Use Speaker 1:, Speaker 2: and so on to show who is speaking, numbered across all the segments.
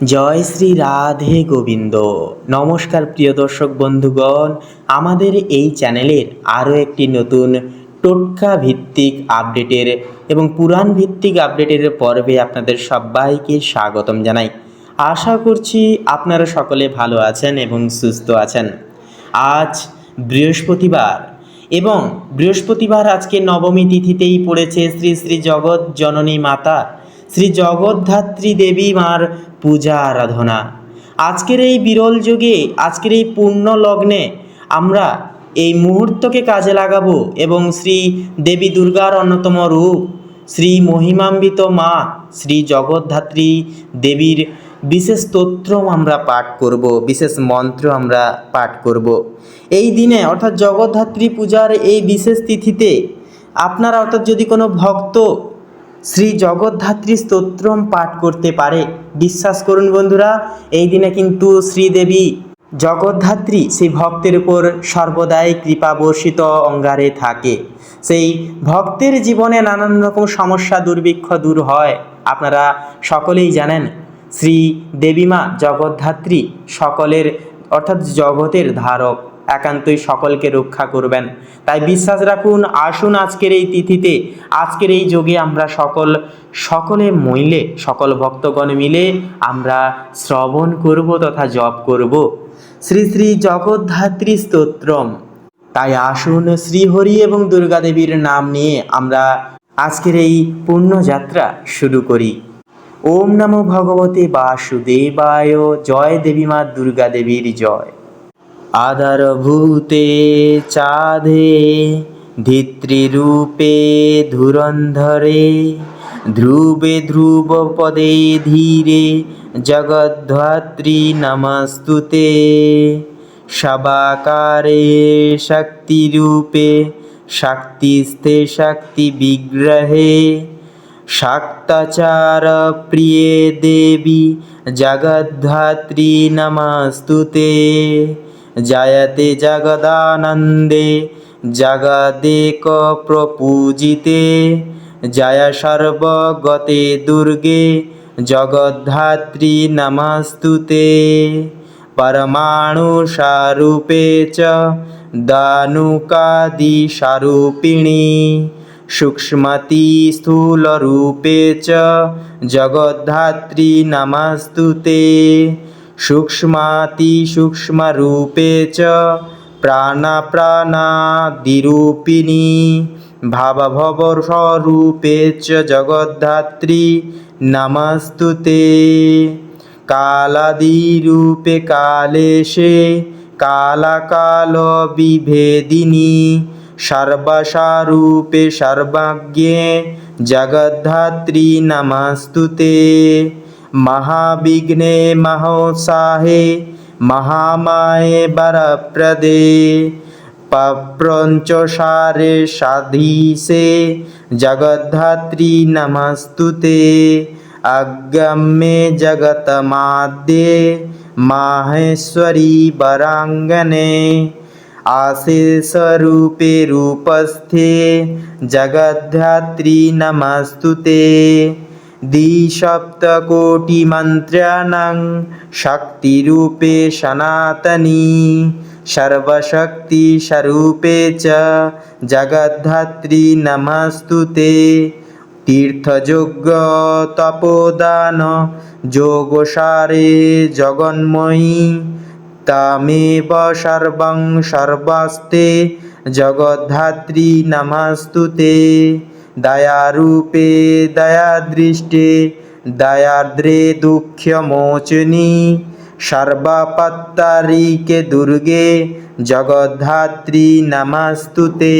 Speaker 1: জয় শ্রী রাধে গোবিন্দ। নমস্কার প্রিয় দর্শক বন্ধুগণ, আমাদের এই চ্যানেলের আরও একটি নতুন টোটকা ভিত্তিক আপডেটের এবং পুরাণ ভিত্তিক আপডেটের পর্বে আপনাদের সবাইকে স্বাগতম জানাই। আশা করছি আপনারা সকলে ভালো আছেন এবং সুস্থ আছেন। আজ বৃহস্পতিবার এবং বৃহস্পতিবার আজকে নবমী তিথিতেই পড়েছে শ্রী শ্রী জগৎ জননী মাতা শ্রী জগদ্ধাত্রী দেবী মার পূজা আরাধনা আজকের এই বিরল যুগে, আজকের এই পূর্ণ লগ্নে আমরা এই মুহূর্তকে কাজে লাগাবো এবং শ্রী দেবী দুর্গার অন্যতম রূপ, শ্রী মহিমান্বিত মা, শ্রী জগদ্ধাত্রী দেবীর বিশেষ স্তোত্র আমরা পাঠ করব, বিশেষ মন্ত্র আমরা পাঠ করব। এই দিনে, অর্থাৎ জগদ্ধাত্রী পূজার এই বিশেষ তিথিতে আপনারা অর্থাৎ যদি কোনো ভক্ত শ্রী জগদ্ধাত্রী স্তোত্রম পাঠ করতে পারে। বিশ্বাস করুন বন্ধুরা, এই দিনে কিন্তু শ্রীদেবী জগদ্ধাত্রী সেই ভক্তের উপর সর্বদাই কৃপা বর্ষিত অঙ্গারে থাকে। সেই ভক্তের জীবনে নানান রকম সমস্যা, দুর্ভিক্ষ দূর হয়। আপনারা সকলেই জানেন, শ্রী দেবীমা জগদ্ধাত্রী সকলের অর্থাৎ জগতের ধারক। একান্তই সকলকে রক্ষা করবেন। তাই বিশ্বাস রাখুন, আসুন আজকের এই তিথিতে। আজকের এই যোগে আমরা সকল, সকলে মইলে সকল ভক্তগণ মিলে আমরা শ্রবণ করব তথা জপ করব। শ্রী শ্রী জগদ্ধাত্রী স্তোত্রম। তাই আসুন শ্রীহরি এবং দুর্গাদেবীর নাম নিয়ে আমরা আজকের এই পুণ্যযাত্রা শুরু করি। ওম নমো ভগবতে বাসুদেবায়। জয় দেবী মা দুর্গা দেবীর জয়। আধারভূতে চাঁদে, ধিত্রীরূপে ধুরন্ধরে, ধ্রুবে ধ্রুব পদে ধীরে, জগদ্ধাত্রী নমস্তুতে। সবাকারে শক্তিরূপে, শক্তিস্থে শক্তি বিগ্রহে শাক্তাচার প্রিয়ে দেবী জগদ্ধাত্রী নমস্তুতে। জয়তে জগদানন্দে জগদেক প্রপূজিতে জয় সর্বগতে দুর্গে জগদ্ধাত্রী নমস্তুতে परमाणुसारूपे च दानुकादिसारूपिणी सूक्ष्मति स्थूलरूपे च जगद्धात्री नमस्तु ते सूक्ष्मातिसूक्ष्मरूपे च प्राणाप्राणादिरूपिणी भावभवस्वरूपे च जगद्धात्री नमस्तु ते कालादिरूपे कालेशे कालाकालविभेदिनी सर्वसारूपे सर्वज्ञे जगद्धात्री नमस्तु ते মহাবিঘ্নে মহোৎসাহে মহামায়ে বরপ্রদে পপ্রঞ্চসারে সাধীশে জগদ্ধাত্রী নমস্তুতে अगम्ये जगतमाद्ये माहेश्वरी वराङ्गने आशेषरूपे रूपस्थे जगद्धात्री नमस्तु ते দ্বিসপ্তকোটি মন্ত্রাণ শক্তিরূপে সনাতনী সর্বশক্তিস্বরূপে চ জগদ্ধাত্রী নমস্তু তে। তীর্থযোগ্য তপোদান, যোগসারে জগন্ময়ী, তামেব সর্বং সর্বস্তে জগদ্ধাত্রী নমস্তু দয়ারূপে, দয়াদৃষ্টে, দয়াদ্রে দুঃখমোচনি, সর্বপত্তারিকে দুর্গে, জগদ্ধাত্রী নমস্তুতে।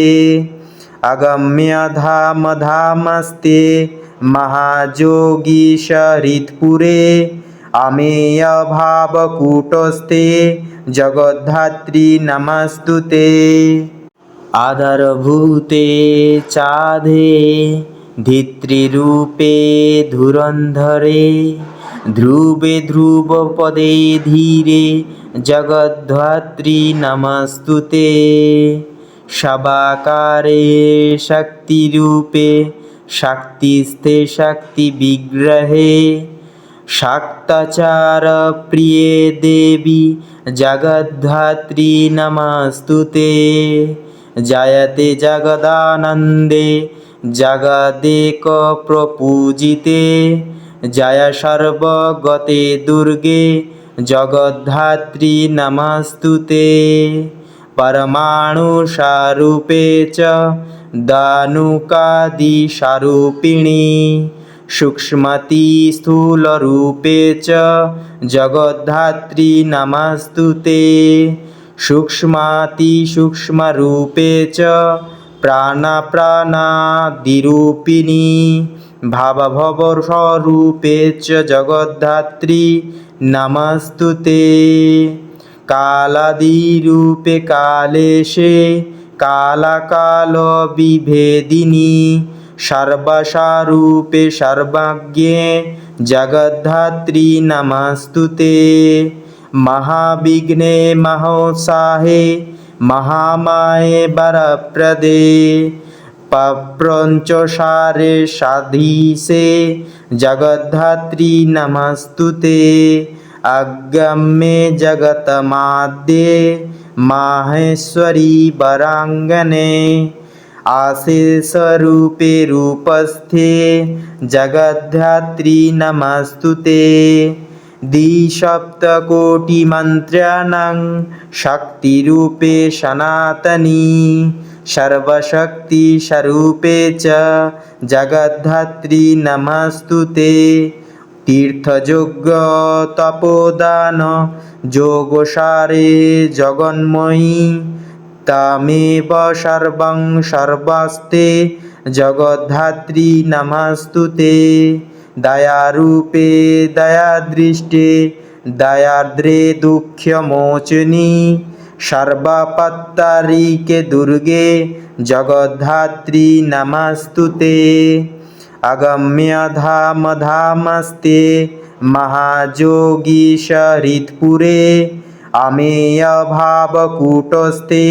Speaker 1: অগম্য ধাম ধামস্তে মহাযোগীশ হৃৎপুরে অমেয় ভাবকূটস্থে জগদ্ধাত্রী নমস্তুতে। আধার ভূতে চাঁদে ধিতৃরূপে ধুরন্ধরে, ধ্রুবে ধ্রুব পদে ধীরে, জগদ্ধাত্রী নমস্তুতে। সবাকারে শক্তিরূপে, শক্তিস্থে শক্তি বিগ্রহে শাক্তাচার প্রিয়ে দেবী জগদ্ধাত্রী নমস্তুতে। জয়তে জগদানন্দে জগদেক প্রপূজিতে জয় সর্বগতে দুর্গে জগদ্ধাত্রী নমস্তুতে परमाणुसारूपे च दानुकादिसारूपिणी सूक्ष्मति स्थूलरूपे च जगद्धात्री नमस्तु ते सूक्ष्मातिसूक्ष्मरूपे च प्राणाप्राणादिरूपिणी भावभवस्वरूपे च जगद्धात्री नमस्तु ते कालादिरूपे कालेशे कालाकालविभेदिनी सर्वसारूपे सर्वज्ञे जगद्धात्री नमस्तु ते মহাবিঘ্নে মহোৎসাহে মহামায়ে বরপ্রদে পপ্রঞ্চসারে সাধীশে জগদ্ধাত্রী নমস্তুতে अगम्ये जगतमाद्ये माहेश्वरी वराङ्गने आशीषरूपे रूपस्थे जगद्धात्री नमस्तु ते দ্বিসপ্তকোটি দ্বিসপ্তকোটিমন্ত্রণাং শক্তিরূপে সনাতনী, সর্বশক্তিস্বরূপে চ জগদ্ধাত্রী নমস্তু তে। তীর্থযোগ্য তপোদান যোগসারে জগন্ময়ী, তামেব সর্বং সর্বস্তে জগদ্ধাত্রী নমস্তু দয়ারূপে, দয়াদৃষ্টে, দয়াদ্রে দুঃখমোচনি, সর্বপত্তারিকে দুর্গে, জগদ্ধাত্রী নমস্তুতে। অগম্য ধাম ধামস্তে মহাযোগীশ হৃৎপুরে অমেয় ভাবকূটস্থে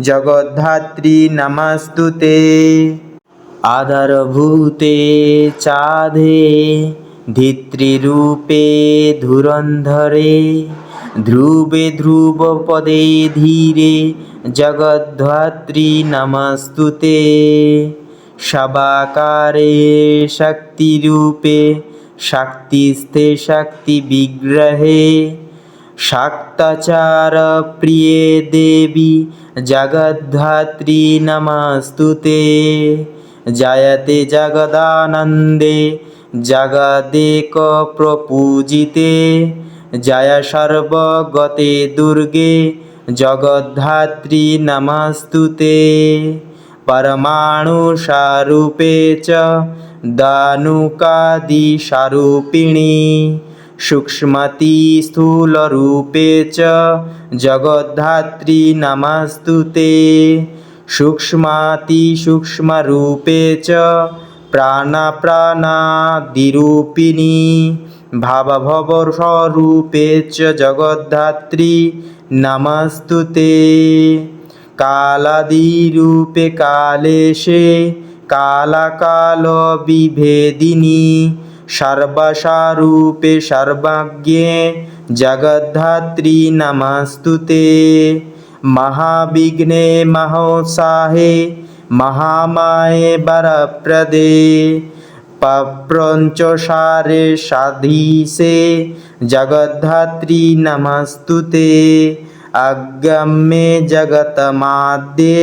Speaker 1: জগদ্ধাত্রী নমস্তুতে। আধার ভূতে চাঁদে ধিতৃরূপে ধুরন্ধরে, ধ্রুবে ধ্রুব পদে ধীরে, জগদ্ধাত্রী নমস্তুতে। সবাকারে শক্তিরূপে, শক্তিস্থে শক্তি বিগ্রহে শাক্তাচার প্রিয়ে দেবী জগদ্ধাত্রী নমস্তুতে। জয়তে জগদানন্দে জগদেক প্রপূজিতে জয় সর্বগতে দুর্গে জগদ্ধাত্রী নমস্তুতে परमाणुसारूपे च दानुकादिसारूपिणी सूक्ष्मति स्थूलरूपे च जगद्धात्री नमस्तु ते सूक्ष्मातिसूक्ष्मरूपे च प्राणाप्राणादिरूपिणी भावभवस्वरूपे च जगद्धात्री नमस्तु ते कालादिरूपे कालेशे कालाकालविभेदिनी सर्वसारूपे सर्वज्ञे जगद्धात्री नमस्तु ते মহাবিঘ্নে মহোৎসাহে মহামায়ে বরপ্রদে পপ্রঞ্চসারে সাধীশে জগদ্ধাত্রী নমস্তুতে अगम्ये जगतमाद्ये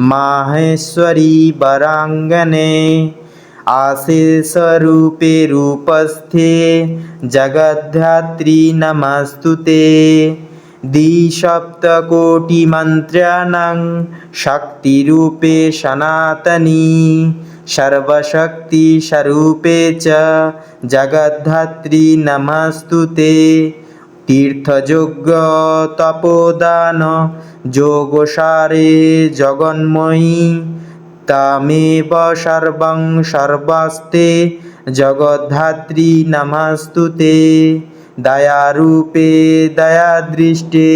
Speaker 1: माहेश्वरी वराङ्गने आशीषरूपे रूपस्थे जगद्धात्री नमस्तु ते द्विसप्तकोटिमन्त्र्याणां शक्तिरूपे सनातनी सर्वशक्तिस्वरूपे च जगद्धात्री नमस्तु ते तीर्थयोग्यतपोदान योगसारे जगन्मयी तमेव सर्वं सर्वस्ते जगद्धात्री नमस्तु ते দয়ারূপে, দয়াদৃষ্টে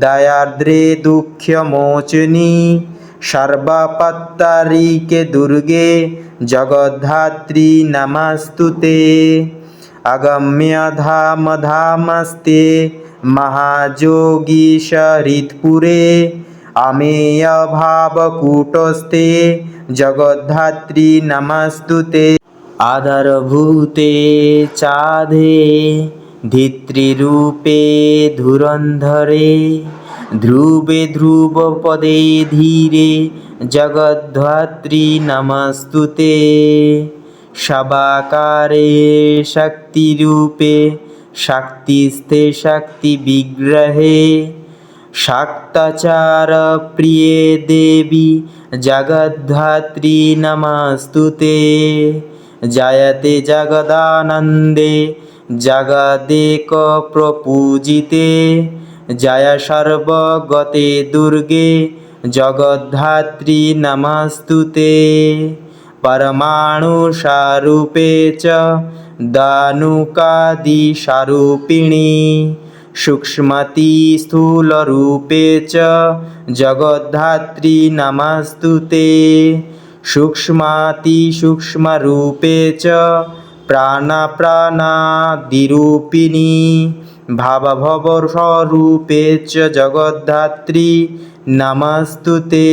Speaker 1: দয়ার্দ্রে দুঃখমোচনি, সর্বপত্তারিকে দুর্গে, জগদ্ধাত্রী নমস্তুতে। অগম্য ধাম ধামস্তে মহাযোগীশ হৃৎপুরে অমেয় ভাবকূটস্থে জগদ্ধাত্রী নমস্তুতে। আদরভূতে চাধে ধিতৃরূপে ধুরন্ধরে, ধ্রুবে ধ্রুব পদে ধীরে, জগদ্ধাত্রী নমস্তুতে। সবাকারে শক্তিরূপে, শক্তিস্থে শক্তি বিগ্রহে শাক্তাচার প্রিয়ে দেবী জগদ্ধাত্রী নমস্তুতে। জয়তে জগদানন্দে জাগাদেক প্রপূজিতে, জায়া সর্বগতে দুর্গে, জগদ্ধাত্রী নমস্তুতে। পরমাণুষারূপে চ দানুকাদিসারূপিণী, সূক্ষ্মতি স্থূলরূপে চ জগদ্ধাত্রী নমস্তুতে, সূক্ষ্মাতি সূক্ষ্মরূপে চ প্রাণাপ্রাণাদিরূপিণী ভাবভবস্বরূপে চ জগদ্ধাত্রী নমস্তু তে।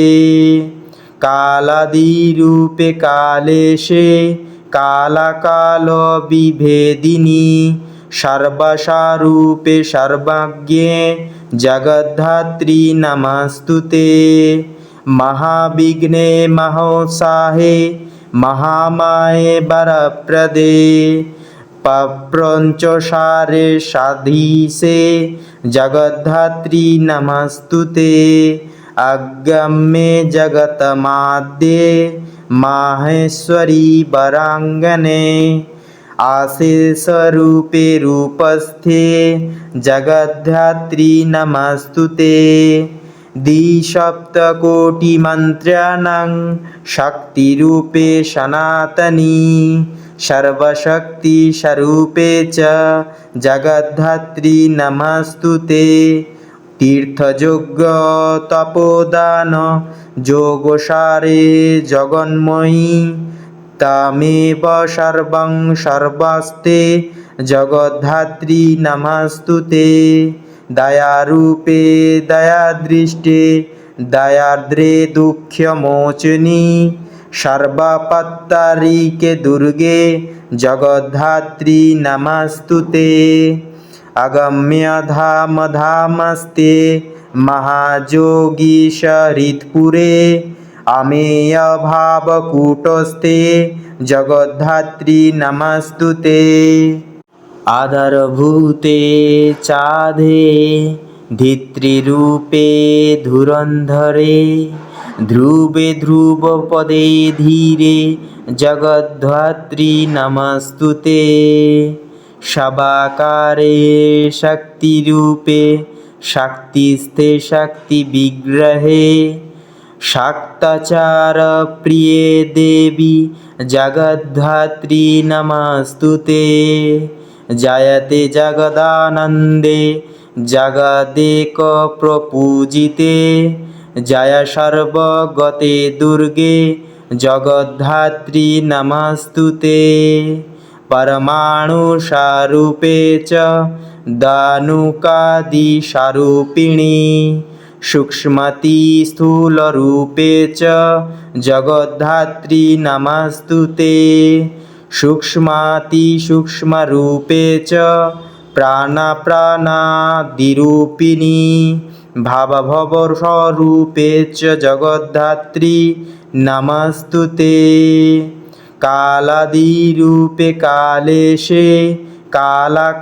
Speaker 1: কালাদিরূপে কালেশে কালাকালবিভেদিনী সর্বসারূপে সর্বাজ্ঞে জগদ্ধাত্রী নমস্তু তে। মহাবিঘ্নে মহোৎসাহে महामाये वरप्रदे पप्रञ्चसारे साधीशे जगद्धात्री नमस्तु ते अगम्ये जगतमाद्ये माहेश्वरी वराङ्गने आशेषरूपे रूपस्थे जगद्धात्री नमस्तु ते द्विसप्तकोटिमन्त्राणां शक्तिरूपे सनातनी सर्वशक्तिस्वरूपे च जगद्धात्री नमस्तु ते तीर्थयोग्यतपोदान যোগসারে জগন্ময়ী তামেব সর্বং সর্বাস্তে জগদ্ধাত্রী নমস্তুতে দয়ারূপে, দয়াদৃষ্টে, দয়াদ্রে দুঃখমোচনি, সর্বপত্তারিকে দুর্গে, জগদ্ধাত্রী নমস্তুতে। আগম্য ধাম ধামস্তে মহাযোগীশ হৃৎপুরে আমেয় ভাবকূটস্থে জগদ্ধাত্রী নমস্তুতে। আদার ভূতে চাঁদে, ধিতৃরূপে ধুরন্ধরে, ধ্রুবে ধ্রুব পদে ধীরে, জগদ্ধাত্রী নমস্তুতে। সবাকারে শক্তিরূপে, শক্তিস্থে শক্তি বিগ্রহে শাক্তাচার প্রিয়ে দেবী জগদ্ধাত্রী নমস্তুতে। জয়তি জগদানন্দে, জগদেক প্রপূজিতে। জয় সর্বগতে দুর্গে, জগদ্ধাত্রী নমস্তুতে। পরমাণুষারূপে চ দানুকাদিসারূপিণী সূক্ষ্মতি স্থূলরূপে চ জগদ্ধাত্রী নমস্তুতে। सूक्ष्मातिसूक्ष्मरूपे च प्राणप्राणादिरूपिणी भावभवस्वरूपे च जगद्धात्री नमस्तु ते कालादिरूपे कालेशे कालकालविभेदिनी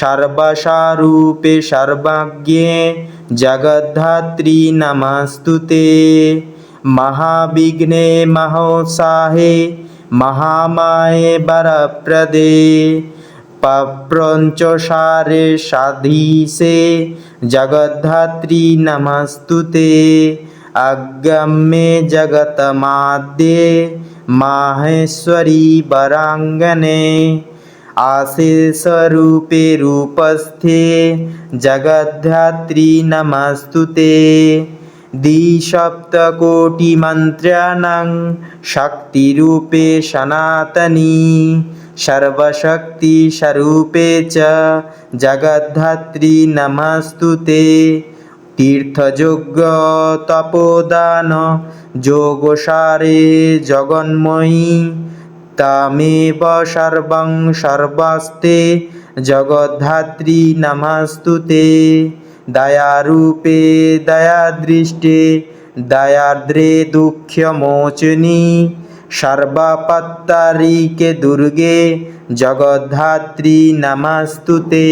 Speaker 1: सर्वसारूपे सर्वज्ञे जगद्धात्री नमस्तु ते महाविघ्ने महोत्साहे महामाये वरप्रदे पप्रञ्चसारे साधीशे जगद्धात्री नमस्तु ते अगम्ये जगतमाद्ये माहेश्वरी वराङ्गने आशेषरूपे रूपस्थे जगद्धात्री नमस्तु ते द्विसप्तकोटिमन्त्र्याणां शक्तिरूपे सनातनी सर्वशक्तिस्वरूपे च जगद्धात्री नमस्तु ते तीर्थयोग्यतपोदान योगसारे जगन्मयी তামেব সর্বং সর্বস্তে জগদ্ধাত্রী নমস্তুতে দয়ারূপে, দয়াদৃষ্টে, দয়াদ্রে দুঃখমোচনি, সর্বপত্তারিকে দুর্গে, জগদ্ধাত্রী নমস্তুতে।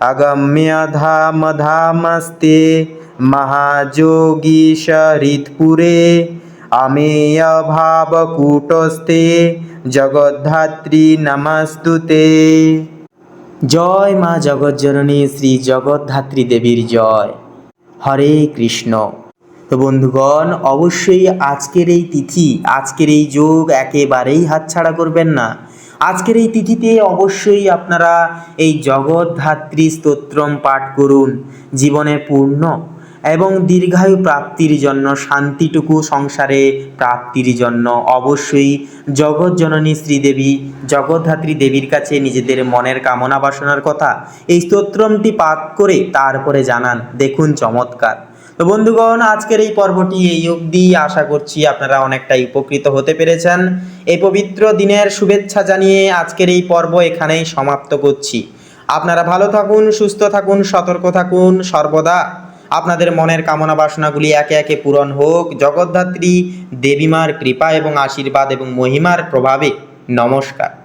Speaker 1: অগম্য ধাম ধামস্তে মহাযোগীশ হৃৎপুরে অমেয় ভাবকূটস্থে জগদ্ধাত্রী নমস্তুতে। জয় মা জগজ্জননী শ্রী জগদ্ধাত্রী দেবীর জয়। হরে কৃষ্ণ। তো বন্ধুগণ, অবশ্যই আজকের এই তিথি, আজকের এই যোগ একেবারেই হাতছাড়া করবেন না। আজকের এই তিথিতে অবশ্যই আপনারা এই জগদ্ধাত্রী স্তোত্রম পাঠ করুন। জীবনে পূর্ণ এবং দীর্ঘায়ু প্রাপ্তির জন্য, শান্তিটুকু সংসারে প্রাপ্তির জন্য। অবশ্যই জগৎজননী শ্রীদেবী, জগদ্ধাত্রী দেবীর কাছে নিজেদের মনের কামনা বাসনার কথা এই স্তোত্রমটি পাঠ করে তারপরে জানান। দেখুন চমৎকার। তো বন্ধুগণ, আজকের এই পর্বটি এই অবধি। আশা করছি আপনারা অনেকটাই উপকৃত হতে পেরেছেন। এই পবিত্র দিনের শুভেচ্ছা জানিয়ে আজকের এই পর্ব এখানেই সমাপ্ত করছি। আপনারা ভালো থাকুন, সুস্থ থাকুন, সতর্ক থাকুন। সর্বদা আপনাদের মনের কামনা বাসনাগুলি একে একে পূরণ হোক। জগদ্ধাত্রী, দেবীমার কৃপা এবং আশীর্বাদ এবং মহিমার প্রভাবে নমস্কার।